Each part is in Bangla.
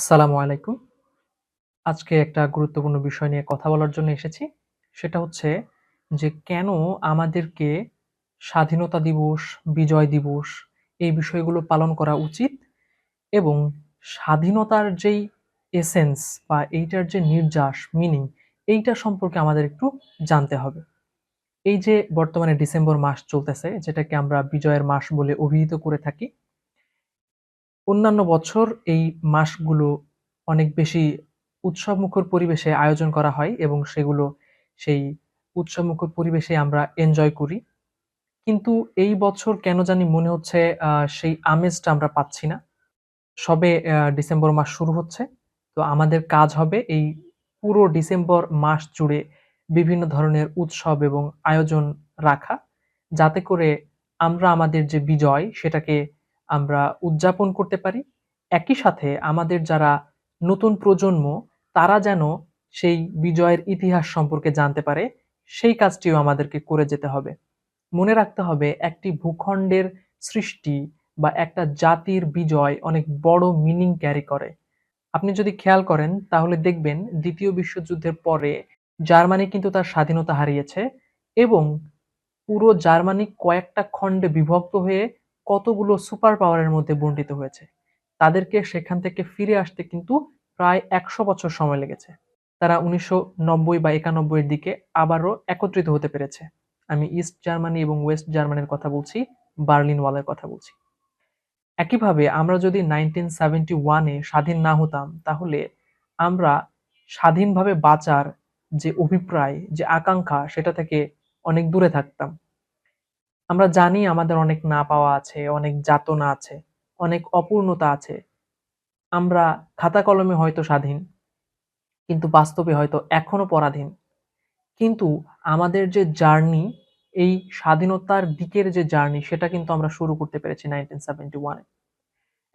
আসসালামু আলাইকুম। আজকে একটা গুরুত্বপূর্ণ বিষয় নিয়ে কথা বলার জন্য এসেছি। সেটা হচ্ছে যে কেন আমাদেরকে স্বাধীনতা দিবস, বিজয় দিবস এই বিষয়গুলো পালন করা উচিত এবং স্বাধীনতার যেই এসেন্স বা এইটার যে নির্যাস, মিনিং এইটা সম্পর্কে আমাদের একটু জানতে হবে। এই যে বর্তমানে ডিসেম্বর মাস চলতেছে যেটাকে আমরা বিজয়ের মাস বলে অভিহিত করে থাকি। অন্যান্য বছর এই মাসগুলো অনেক বেশি উৎসবমুখর পরিবেশে আয়োজন করা হয় এবং সেগুলো সেই উৎসবমুখর পরিবেশে আমরা এনজয় করি। কিন্তু এই বছর কেন জানি মনে হচ্ছে সেই আমেজটা আমরা পাচ্ছি না। সবে ডিসেম্বর মাস শুরু হচ্ছে। তো আমাদের কাজ হবে এই পুরো ডিসেম্বর মাস জুড়ে বিভিন্ন ধরনের উৎসব এবং আয়োজন রাখা। যাতে করে আমরা আমাদের যে বিজয় সেটাকে আমরা উদযাপন করতে পারি। একই সাথে আমাদের যারা নতুন প্রজন্ম তারা যেন সেই বিজয়ের ইতিহাস সম্পর্কে জানতে পারে, সেই কাজটিও আমাদেরকে করে যেতে হবে। মনে রাখতে হবে একটি ভূখণ্ডের সৃষ্টি বা একটা জাতির বিজয় অনেক বড় মিনিং ক্যারি করে। আপনি যদি খেয়াল করেন তাহলে দেখবেন দ্বিতীয় বিশ্বযুদ্ধের পরে জার্মানি কিন্তু তার স্বাধীনতা হারিয়েছে এবং পুরো জার্মানি কয়েকটা খণ্ডে বিভক্ত হয়ে কতগুলো সুপার পাওয়ারের মধ্যে বণ্টিত হয়েছে। তাদেরকে সেখান থেকে ফিরে আসতে কিন্তু প্রায় ১০০ বছর সময় লেগেছে। তারা ১৯৯০ বা ৯১ এর দিকে আবারও একত্রিত হতে পেরেছে। আমি ইস্ট জার্মানি এবং ওয়েস্ট জার্মানির কথা বলছি, বার্লিন ওয়ালের কথা বলছি। একইভাবে আমরা যদি নাইনটিন সেভেন্টি ওয়ানে স্বাধীন না হতাম তাহলে আমরা স্বাধীনভাবে বাঁচার যে অভিপ্রায়, যে আকাঙ্ক্ষা সেটা থেকে অনেক দূরে থাকতাম। আমরা জানি আমাদের অনেক না পাওয়া আছে, অনেক যাতনা আছে, অনেক অপূর্ণতা আছে। আমরা খাতা কলমে হয়তো স্বাধীন, কিন্তু বাস্তবে হয়তো এখনও পরাধীন। কিন্তু আমাদের যে জার্নি, এই স্বাধীনতার দিকের যে জার্নি সেটা কিন্তু আমরা শুরু করতে পেরেছি 1971 ওয়ানে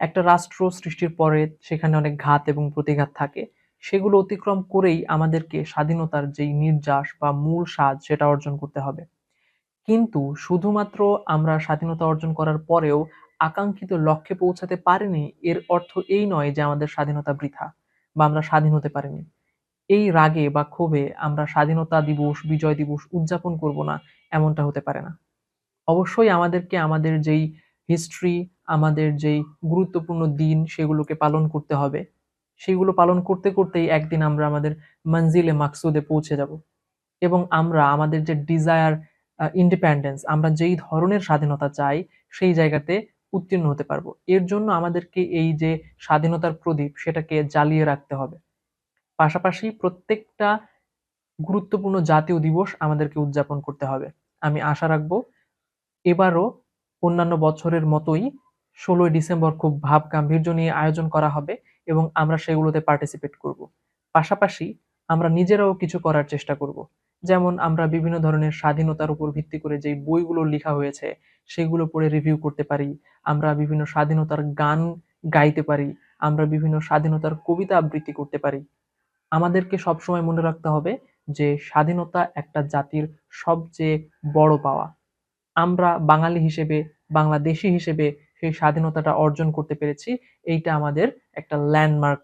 একটা রাষ্ট্র সৃষ্টির পরে সেখানে অনেক ঘাত এবং প্রতিঘাত থাকে। সেগুলো অতিক্রম করেই আমাদেরকে স্বাধীনতার যেই নির্যাস বা মূল স্বাদ সেটা অর্জন করতে হবে। কিন্তু শুধুমাত্র আমরা স্বাধীনতা অর্জন করার পরেও আকাঙ্ক্ষিত লক্ষ্যে পৌঁছাতে পারিনি, এর অর্থ এই নয় যে আমাদের স্বাধীনতা বৃথা বা আমরা স্বাধীন হতে পারিনি। এই রাগে বা ক্ষোভে আমরা স্বাধীনতা দিবস, বিজয় দিবস উদযাপন করব না, এমনটা হতে পারে না। অবশ্যই আমাদেরকে আমাদের যেই হিস্ট্রি, আমাদের যেই গুরুত্বপূর্ণ দিন সেগুলোকে পালন করতে হবে। সেগুলো পালন করতে, করতেই একদিন আমরা আমাদের মঞ্জিলে মাকসুদে পৌঁছে যাব। এবং আমরা আমাদের যে ডিজায়ার ইন্ডিপেন্ডেন্স আমরা যেই ধরনের স্বাধীনতা চাই, সেই জায়গাতে উত্তীর্ণ হতে পারব। এর জন্য আমাদেরকে এই যে স্বাধীনতার প্রদীপ, সেটাকে জ্বালিয়ে রাখতে হবে। পাশাপাশি প্রত্যেকটা গুরুত্বপূর্ণ জাতীয় দিবস আমাদেরকে উদযাপন করতে হবে। আমি আশা রাখব এবারও অন্যান্য বছরের মতোই ১৬ই ডিসেম্বর খুব ভাব গাম্ভীর্য নিয়ে আয়োজন করা হবে এবং আমরা সেগুলোতে পার্টিসিপেট করব। পাশাপাশি আমরা নিজেরাও কিছু করার চেষ্টা করব। যেমন আমরা বিভিন্ন ধরনের স্বাধীনতার উপর ভিত্তি করে যেই বইগুলো লেখা হয়েছে সেগুলো পড়ে রিভিউ করতে পারি। আমরা বিভিন্ন স্বাধীনতার গান গাইতে পারি। আমরা বিভিন্ন স্বাধীনতার কবিতা আবৃত্তি করতে পারি। আমাদেরকে সবসময় মনে রাখতে হবে যে স্বাধীনতা একটা জাতির সবচেয়ে বড় পাওয়া। আমরা বাঙালি হিসেবে, বাংলাদেশি হিসেবে সেই স্বাধীনতাটা অর্জন করতে পেরেছি। এইটা আমাদের একটা ল্যান্ডমার্ক